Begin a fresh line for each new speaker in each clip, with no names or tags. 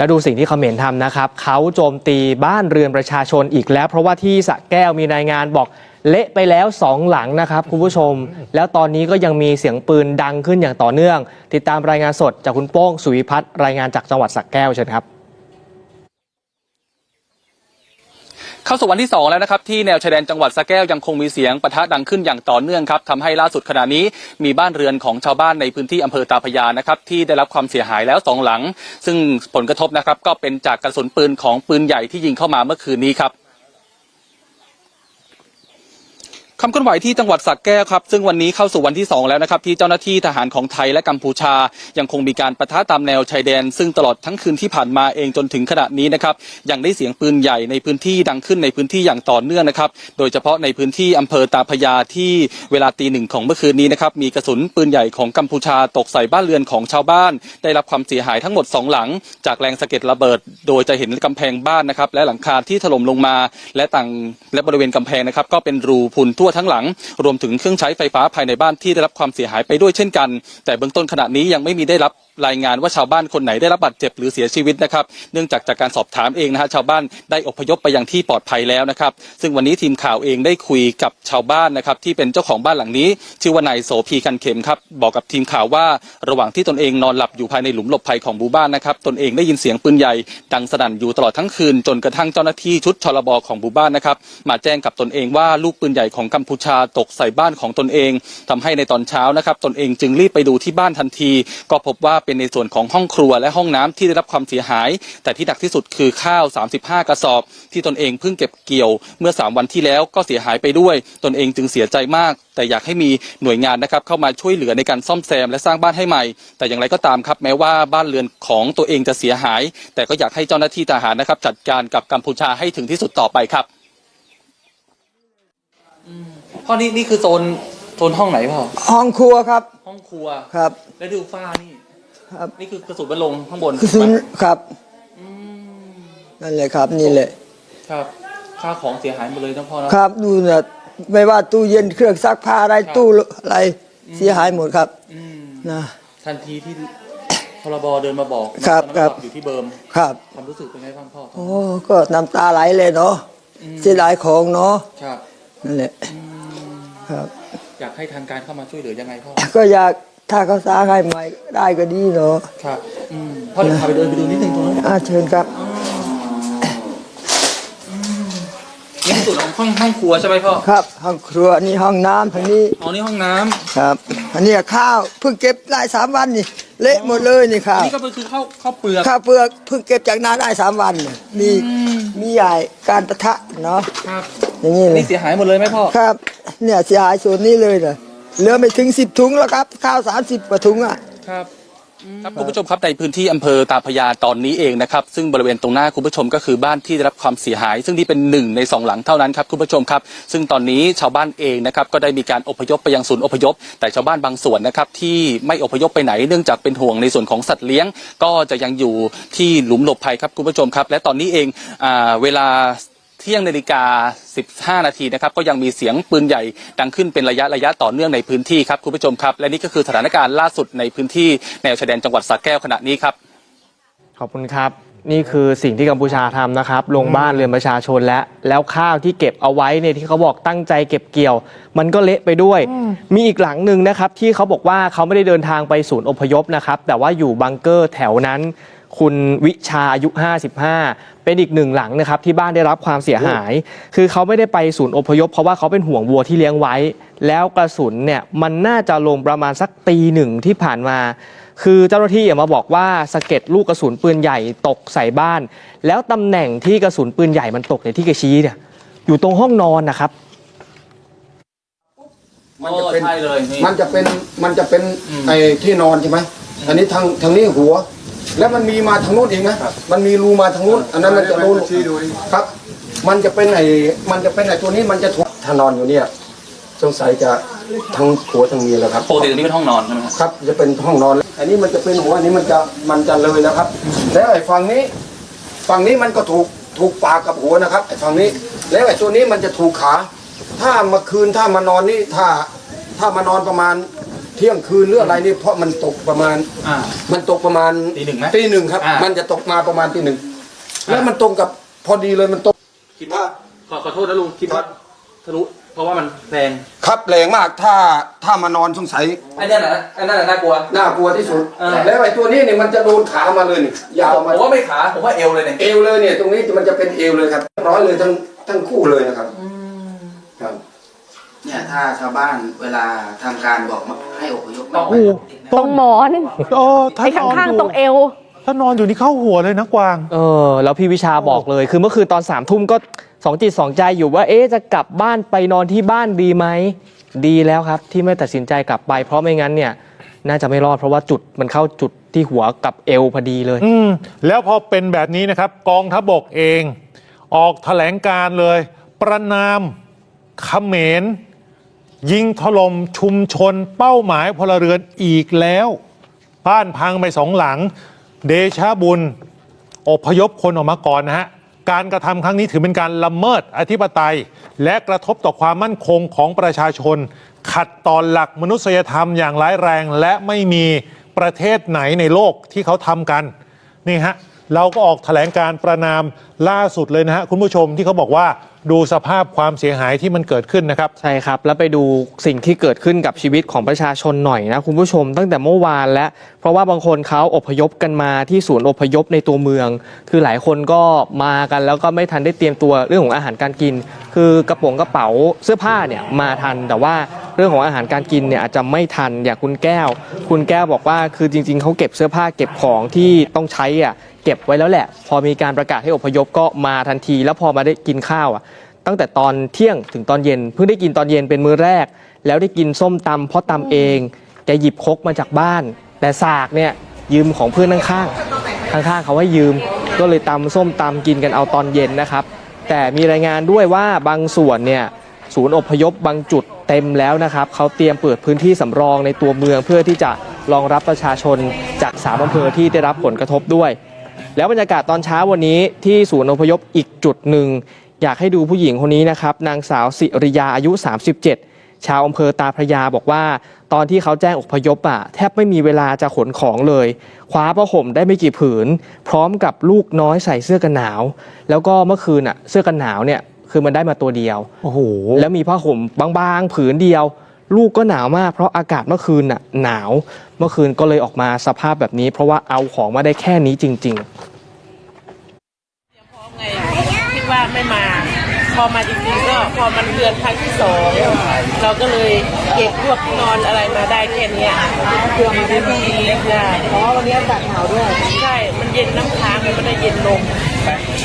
แล้วดูสิ่งที่เขมรทำนะครับเขาโจมตีบ้านเรือนประชาชนอีกแล้ว เพราะว่าที่สะแก้วมีรายงานบอกเละไปแล้วสองหลังนะครับคุณผู้ชม แล้วตอนนี้ก็ยังมีเสียงปืนดังขึ้นอย่างต่อเนื่อง ติดตามรายงานสดจากคุณโป้งสุวิพัฒน์รายงานจากจังหวัดสระแก้วเชิญครับ
เข้าสู่วันที่ 2 แล้วนะครับที่แนวชายแดนจังหวัดสะแก้วยังคงมีเสียงปะทะดังขึ้นอย่างต่อเนื่องครับทำให้ล่าสุดขณะนี้มีบ้านเรือนของชาวบ้านในพื้นที่อำเภอตาพยานะครับที่ได้รับความเสียหายแล้วสองหลัง ซึ่งผลกระทบนะครับก็เป็นจากกระสุนปืนของปืนใหญ่ที่ยิงเข้ามาเมื่อคืนนี้ครับ ความเคลื่อนไหวที่จังหวัดสระแก้วครับ ซึ่งวันนี้เข้าสู่วันที่ 2 แล้วนะครับ ที่เจ้าหน้าที่ทหารของไทยและกัมพูชา ยังคงมีการปะทะตามแนวชายแดน ซึ่งตลอดทั้งคืนที่ผ่านมาเองจนถึงขณะนี้นะครับยังได้เสียงปืนใหญ่ในพื้นที่ดังขึ้นในพื้นที่อย่างต่อเนื่องนะครับโดยเฉพาะในพื้นที่อำเภอตาพยาที่เวลาตีหนึ่งของเมื่อคืนนี้นะครับมีกระสุนปืนใหญ่ของกัมพูชาตกใส่บ้านเรือนของชาวบ้าน ได้รับความเสียหายทั้งหมดสองหลัง จากแรงสะเก็ดระเบิด โดยจะเห็นกำแพงบ้านนะครับและหลังคาที่ถล่มลงมา และต่างและบริเวณกำแพงนะครับก็เป็นรูพุนทั่วทั้งหลัง รวมถึงเครื่องใช้ไฟฟ้าภายในบ้านที่ได้รับความเสียหายไปด้วยเช่นกัน แต่เบื้องต้นขณะนี้ยังไม่มีได้รับรายงานว่าชาวบ้านคนไหนได้รับบาดเจ็บหรือเสียชีวิตนะครับ เนื่องจากจากการสอบถามเองนะฮะชาวบ้านได้อพยพไปยังที่ปลอดภัยแล้วนะครับ ซึ่งวันนี้ทีมข่าวเองได้คุยกับชาวบ้านนะครับที่เป็นเจ้าของบ้านหลังนี้ ชื่อว่านายโสพีกันเข็มครับบอกกับทีมข่าวว่าระหว่างที่ตนเองนอนหลับอยู่ภายในหลุมหลบภัยของหมู่บ้านนะครับตนเองได้ยินเสียงปืนใหญ่ดังสนั่นอยู่ตลอดทั้งคืนจนกระทั่งเจ้าหน้าที่ชุดชลบของหมู่บ้านนะครับมาแจ้งกับตนเองว่าลูกปืนใหญ่ของกัมพูชาตกใส่บ้านของตนเองทำให้ในตอนเช้านะครับตนเองจึงรีบไปดูที่บ้านทันที ก็พบว่าเป็นในส่วนของห้องครัวและห้องน้ำที่ได้รับความเสียหาย แต่ที่หนักที่สุดคือข้าว 35 กระสอบ ที่ตนเองเพิ่งเก็บเกี่ยวเมื่อ 3 วันที่แล้วก็เสียหายไปด้วย ตนเองจึงเสียใจมาก แต่อยากให้มีหน่วยงานนะครับเข้ามาช่วยเหลือในการซ่อมแซมและสร้างบ้านให้ใหม่ แต่อย่างไรก็ตามครับแม้ว่าบ้านเรือนของตัวเองจะเสียหาย แต่ก็อยากให้เจ้าหน้าที่ทหารนะครับจัดการกับกัมพูชาให้ถึงที่สุดต่อไปครับพ่อนี่นี่คือโซนโซนห้องไหนพ่อ
ห้องครัวครับ
ห้องครัว
ครับ
แล้วดูฝ้านี่
ครับ
นี่คือกระสุนบรรลงข้างบน
กระสุนครับนั่นแหละครับ นี่แหละ
ครับค่าของเสียหายหมดเลยทั้งพ่อนะครับ
ดูนะไม่ว่าตู้เย็นเครื่องซักผ้าอะไรตู้อะไรเสียหายหมดครับ
อืม
นะ
ทันทีที่พรบเดินมาบอก
ครับ
ตอนนั้น
ครับ
อยู่ที่เบิร์ม
ครับ
ความรู้สึกเป็นไงบ้างพ่อ
โอ้ก็น้ำตาไหลเลยเนาะเสียดายของเนาะ
ครับ
นั่นแหละครับ
อยากให้ทางการเข้ามาช่วยเหลือยังไงพ่อ
ก็อยาก ถ้าเขาสร้างให้ใหม่ได้ก็ดีเนาะ
ครับอืมพ่อเดี๋ยวพาไปเดินไปดูนิดนึงตรงนั้น
อาเชิญครับ
นี่คือส่วนของห้องห้องครัวใช่ไหมพ่อ
ครับ ห้องครัวนี่ห้องน้ำทางนี้
อ๋อนี่ห้องน้ำ
ครับ อันนี้ข้าวเพิ่งเก็บได้สามวันนี่ เละหมดเลยนี่ข้าว
นี่ก็คือข้าวข้าวเปลือก
ข้าวเปลือกเพิ่งเก็บจากนาได้สามวันเนี่ยมีมีใหญ่การประทะเนาะ
ครับ
อย่างนี้เล
นี่
ย
เสียหายหมดเลยไหมพ่อ
ครับ เนี่ยเสียหายส่วนนี้เลยนะ เหลือไม่ถึงสิบถุงแล้วครับ ข้าวสามสิบกว่าถุงอะ
ครับ ครับคุณผู้ชมครับในพื้นที่อำเภอตาพระยาตอนนี้เองนะครับ ซึ่งบริเวณตรงหน้าคุณผู้ชมก็คือบ้านที่ได้รับความเสียหาย ซึ่งนี่เป็นหนึ่งในสองหลังเท่านั้นครับคุณผู้ชมครับ ซึ่งตอนนี้ชาวบ้านเองนะครับก็ได้มีการอพยพไปยังศูนย์อพยพ แต่ชาวบ้านบางส่วนนะครับที่ไม่อพยพไปไหนเนื่องจากเป็นห่วงในส่วนของสัตว์เลี้ยง ก็จะยังอยู่ที่หลุมหลบภัยครับคุณผู้ชมครับ และตอนนี้เองอ่าเวลา เที่ยงนาฬิกา 15 นาทีนะครับก็ยังมีเสียงปืนใหญ่ดังขึ้นเป็นระยะระยะต่อเนื่องในพื้นที่ครับคุณผู้ชมครับ และนี่ก็คือสถานการณ์ล่าสุดในพื้นที่แนวชายแดนจังหวัดสระแก้วขณะนี้ครับ
ขอบคุณครับ นี่คือสิ่งที่กัมพูชาทำนะครับ ลงบ้านเรือนประชาชนแล้ว แล้วข้าวที่เก็บเอาไว้เนี่ยที่เขาบอกตั้งใจเก็บเกี่ยว มันก็เละไปด้วย มีอีกหลังหนึ่งนะครับที่เขาบอกว่าเขาไม่ได้เดินทางไปศูนย์อพยพนะครับแต่ว่าอยู่บังเกอร์แถวนั้น คุณวิชาอายุ 55 เป็นอีกหนึ่งหลังนะครับที่บ้านได้รับความเสียหาย คือเขาไม่ได้ไปศูนย์อพยพ เพราะว่าเขาเป็นห่วงวัวที่เลี้ยงไว้ แล้วกระสุนเนี่ยมันน่าจะลงประมาณสักตีหนึ่งที่ผ่านมา คือเจ้าหน้าที่มาบอกว่าสะเก็ดลูกกระสุนปืนใหญ่ตกใส่บ้าน แล้วตำแหน่งที่กระสุนปืนใหญ่มันตกในยที่กระชี้เนี่ยอยู่ตรงห้องนอนนะครับ
มันจะเป็น
ใช่เลยนี่
มันจะเป็นมันจะเป็น
อืม
ไอ้ที่นอนใช่ไหมอันนี้ทางทางนี้หัว แล้วมันมีมาทางนู้นเองนะ มันมีรูมาทางนู้น อันนั้นมันจะรูครับ มันจะเป็นไอ้มันจะเป็นไอ้ตัวนี้มันจะถูกถ้านอนอยู่เนี่ยสงสัยจะทั้งหัวทั้งเมียแล้วครับ
ปกติตรงนี้เป็นห้องนอนใช่ไหมครับ
ครับ จะเป็นห้องนอน อันนี้มันจะเป็นหัวอันนี้มันจะมันจะเลยแล้วครับ แล้วไอ้ฝั่งนี้ ฝั่งนี้มันก็ถูกถูกปากกับหัวนะครับไอ้ฝั่งนี้ แล้วไอ้ตัวนี้มันจะถูกขา ถ้ามาคืนถ้ามานอนนี่ถ้า ถ้ามานอนประมาณ เที่ยงคืนหรืออะไรนี่เพราะมันตกประมาณ
อ่า
มันตกประมาณ
ตีหนึ่งไหม
ตีหนึ่งครับ
อ่ามั
มันจะตกมาประมาณตีหนึ่งแล้วมันตรงกับพอดีเลยมันตก
คิดว่าขอขอโทษนะลุงคิดว่าทะลุเพราะว่ามันแรง
ครับแรงมากถ้าถ้ามานอนสงสัย
ไอ้นั่นน่ะไอ้นั่นน่ะน่ากลัว
น่ากลัวที่สุด
เออ
แล้วไอ้ตัวนี้เนี่ยมันจะโดนขามาเลยนี่ยาว
ผ
มา
มว่าไม่ขาผมว่าเอวเลยเนี่ย
เอวเลยเนี่ยตรงนี้มันจะเป็นเอวเลยครับร้อยเลยทั้งทั้งคู่เลยนะครับครับ
เนี่ยถ้าชาวบ้านเวลาทางการบอกมาให้อพยพ
ต้อง
ไม่
โอ้
ไป
ต
ต
ร
รงงหมอน
เออถ้า
ไอ้
นอน
ข้าง
อยู่
ๆตรงเอว
ถ้านอนอยู่นี่เข้าหัวเลยนะกวาง
เออแล้วพี่วิชาบอกเลย คือเมื่อคืนตอนสามทุ่มก็สองจิตสองใจอยู่ว่า เอ๊ะจะกลับบ้านไปนอนที่บ้านดีไหม ดีแล้วครับ ที่ไม่ตัดสินใจกลับไป เพราะไม่งั้นเนี่ย น่าจะไม่รอดเพราะว่าจุดมันเข้าจุดที่หัวกับเอวพอดีเลย
อืมแล้วพอเป็นแบบนี้นะครับ กองทัพบกเอง ออกแถลงการเลย ประนามเขมร ยิงถล่มชุมชนเป้าหมายพลเรือนอีกแล้ว บ้านพังไปสองหลัง เดชะบุญ อพยพคนออกมาก่อนนะฮะ การกระทำครั้งนี้ถือเป็นการละเมิดอธิปไตย และกระทบต่อความมั่นคงของประชาชน ขัดต่อหลักมนุษยธรรมอย่างร้ายแรง และไม่มีประเทศไหนในโลกที่เขาทำกัน นี่ฮะ เราก็ออกแถลงการประนามล่าสุดเลยนะฮะคุณผู้ชมที่เขาบอกว่าดูสภาพความเสียหายที่มันเกิดขึ้นนะครับ
ใช่ครับ แล้วไปดูสิ่งที่เกิดขึ้นกับชีวิตของประชาชนหน่อยนะคุณผู้ชมตั้งแต่เมื่อวานแล้ว เพราะว่าบางคนเขาอพยพกันมาที่ศูนย์อพยพในตัวเมือง คือหลายคนก็มากันแล้วก็ไม่ทันได้เตรียมตัวเรื่องของอาหารการกิน คือกระโป๋องกระเป๋าเสื้อผ้าเนี่ยมาทันแต่ว่า รื่องของอาหารการกินเนี่ยอาจจะไม่ทันอย่างคุณแก้ว คุณแก้วบอกว่าคือจริง ๆเขาเก็บเสื้อผ้าเก็บของที่ต้องใช้อะเก็บไว้แล้วแหละ พอมีการประกาศให้อพยพก็มาทันที แล้วพอมาได้กินข้าวอะตั้งแต่ตอนเที่ยงถึงตอนเย็น เพิ่งได้กินตอนเย็นเป็นมื้อแรก แล้วได้กินส้มตำเพราะตำเองแกหยิบคกมาจากบ้าน แต่สากเนี่ยยืมของเพื่อนข้างๆข้างๆเขาให้ยืม ก็เลยตำส้มตำกินกันเอาตอนเย็นนะครับ แต่มีรายงานด้วยว่าบางส่วนเนี่ยศูนย์อพยพบางจุด เต็มแล้วนะครับเขาเตรียมเปิดพื้นที่สำรองในตัวเมืองเพื่อที่จะรองรับประชาชนจากสามอำเภอที่ได้รับผลกระทบด้วย แล้วบรรยากาศตอนเช้าวันนี้ที่ศูนย์อพยพอีกจุดหนึ่ง อยากให้ดูผู้หญิงคนนี้นะครับ นางสาวสิริยาอายุ 37 ชาวอำเภอตาพระยาบอกว่า ตอนที่เขาแจ้งอพยพอะแทบไม่มีเวลาจะขนของเลย คว้าผ้าห่มได้ไม่กี่ผืน พร้อมกับลูกน้อยใส่เสื้อกันหนาว แล้วก็เมื่อคืนอะเสื้อกันหนาวเนี่ย คือมันได้มาตัวเดียว
โอ้โห
แล้วมีผ้าห่มบางๆ ผืนเดียว ลูกก็หนาวมากเพราะอากาศเมื่อคืนน่ะหนาว เมื่อคืนก็เลยออกมาสภาพแบบนี้ เพราะว่าเอาของมาได้แค่นี้จริงๆ
ไงคิดว่าไม่มา พอมาจริงๆก็พอมันเดือนครั้งที่สองเราก็เลยเก็บพวกที่นอนอะไรมาได้แค่เนี้ยเพื่อมาได้ดีได้เพราะวันนี้อากาศหนาวด้วยใช่ มันเย็นน้ำค้างมันไม่ได้เย็นลม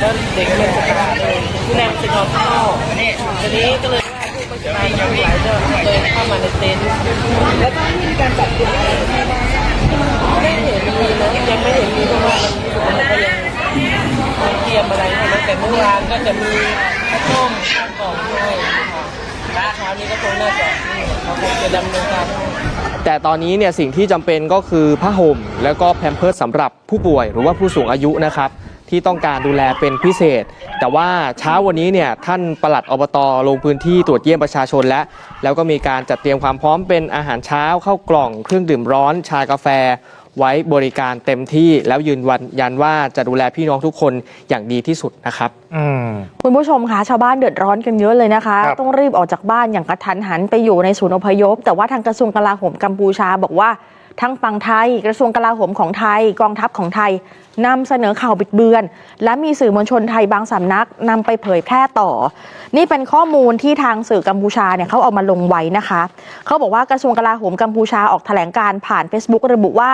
แล้วเด็กไม่สบายเลยที่แรก มันจะนอนข้างนอกทีนี้ก็เลยว่าผู้ประชาชนทั้งหลายก็เลยเข้ามาในเต็นท์แล้วก็มีการจัดเตรียมอะไรให้บ้างไม่เห็นมีนะยังไม่เห็นมีเพราะว่ามันก็ยังไม่เตรียมอะไรให้แต่เมื่อวานก็จะมีข้าวต้มข้าวกล่องให้ค่ะเช้านี้ก็คงน่าจะนี่เขาคงจะดำเนินการ
แต่ตอนนี้เนี่ยสิ่งที่จำเป็นก็คือผ้าห่มแล้วก็แพมเพิร์สสำหรับผู้ป่วยหรือว่าผู้สูงอายุนะครับ ที่ต้องการดูแลเป็นพิเศษ แต่ว่าเช้าวันนี้เนี่ยท่านปลัดอบตลงพื้นที่ตรวจเยี่ยมประชาชนแล้ว แล้วก็มีการจัดเตรียมความพร้อมเป็นอาหารเช้าเข้าวกล่องเครื่องดื่มร้อน ชากาแฟ ไว้บริการเต็มที่แล้วยืนวันยันว่าจะดูแลพี่น้องทุกคนอย่างดีที่สุดนะครับ
อืม
คุณผู้ชมคะชาวบ้านเดือดร้อนกันเยอะเลยนะคะ
ครับ
ต้องรีบออกจากบ้านอย่างกระทันหันไปอยู่ในศูนย์อพยพ แต่ว่าทางกระทรวงกลาโหมกัมพูชาบอกว่าทั้งฝั่งไทย กระทรวงกลาโหมของไทยกองทัพของไทย นำเสนอข่าวบิดเบือน และมีสื่อมวลชนไทยบางสำนักนำไปเผยแพร่ต่อ นี่เป็นข้อมูลที่ทางสื่อกัมพูชาเนี่ยเขาเอามาลงไว้นะคะ เขาบอกว่ากระทรวงกลาโหมกัมพูชาออกแถลงการผ่าน Facebook ระบุว่า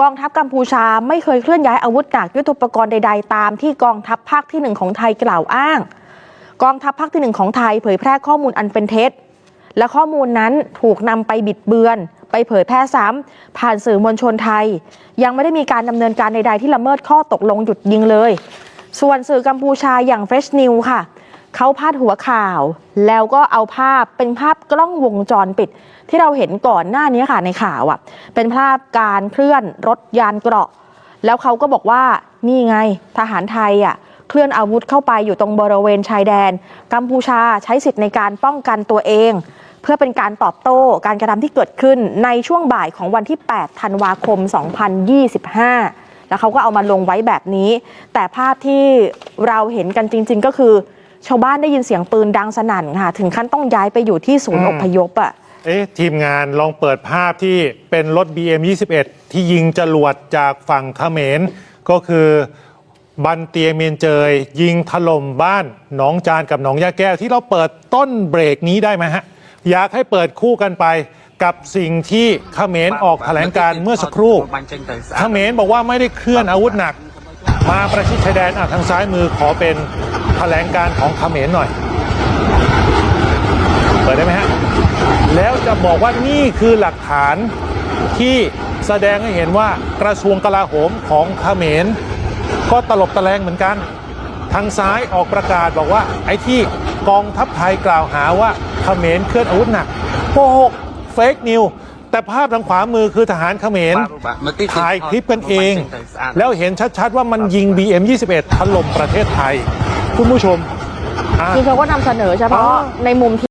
กองทัพกัมพูชาไม่เคยเคลื่อนย้ายอาวุธหนักยุทโธปกรณ์ใดๆ ตามที่กองทัพภาคที่หนึ่งของไทยกล่าวอ้าง กองทัพภาคที่หนึ่งของไทยเผยแพร่ข้อมูลอันเป็นเท็จ และข้อมูลนั้นถูกนำไปบิดเบือน ไปเผยแพร่ซ้ำผ่านสื่อมวลชนไทย ยังไม่ได้มีการดำเนินการใดๆที่ละเมิดข้อตกลงหยุดยิงเลย ส่วนสื่อกัมพูชาอย่าง Fresh News ค่ะเขาพาดหัวข่าว แล้วก็เอาภาพเป็นภาพกล้องวงจรปิด ที่เราเห็นก่อนหน้านี้ค่ะในข่าวอะ เป็นภาพการเคลื่อนรถยานเกราะ แล้วเขาก็บอกว่านี่ไงทหารไทยอะเคลื่อนอาวุธเข้าไปอยู่ตรงบริเวณชายแดน กัมพูชาใช้สิทธิ์ในการป้องกันตัวเอง เพื่อเป็นการตอบโต้การกระทำที่เกิดขึ้นในช่วงบ่ายของวันที่ 8 ธันวาคม 2025 แล้วเขาก็เอามาลงไว้แบบนี้ แต่ภาพที่เราเห็นกันจริง ๆ ก็คือ ชาวบ้านได้ยินเสียงปืนดังสนั่นค่ะ ถึงขั้นต้องย้ายไปอยู่ที่ศูนย์
อ
พยพอะ
เอ๊ะทีมงานลองเปิดภาพที่เป็นรถ BM 21ที่ยิงจรวดจากฝั่งเขมร ก็คือบันเตียเมียนเจย ยิงถล่มบ้านหนองจานกับหนองยาแก้วที่เราเปิดต้นเบรกนี้ได้ไหมฮะ อยากให้เปิดคู่กันไปกับสิ่งที่เขมรออกแถลงการเมื่อสักครู่เขมรบอกว่าไม่ได้เคลื่อนอาวุธหนัก มาประชิดชายแดนอะทางซ้ายมือขอเป็นแถลงการของเขมรหน่อย เปิดได้ไหมฮะ แล้วจะบอกว่านี่คือหลักฐานที่แสดงให้เห็นว่ากระทรวงกลาโหมของเขมร ก็ตลบตะแลงเหมือนกัน ทางซ้ายออกประกาศบอกว่าไอ้ที่กองทัพไทยกล่าวหาว่า เขมรเคลื่อนอาวุธหนักโกหกเฟกนิวแต่ภาพทางขวามือคือทหารเขมรถ่ายคลิปกันเอง แล้วเห็นชัดๆว่ามันยิง BM21 ถล่มประเทศไทย คุณผู้ชมอะ
คือเขาก็นำเสนอเฉพาะในมุมที่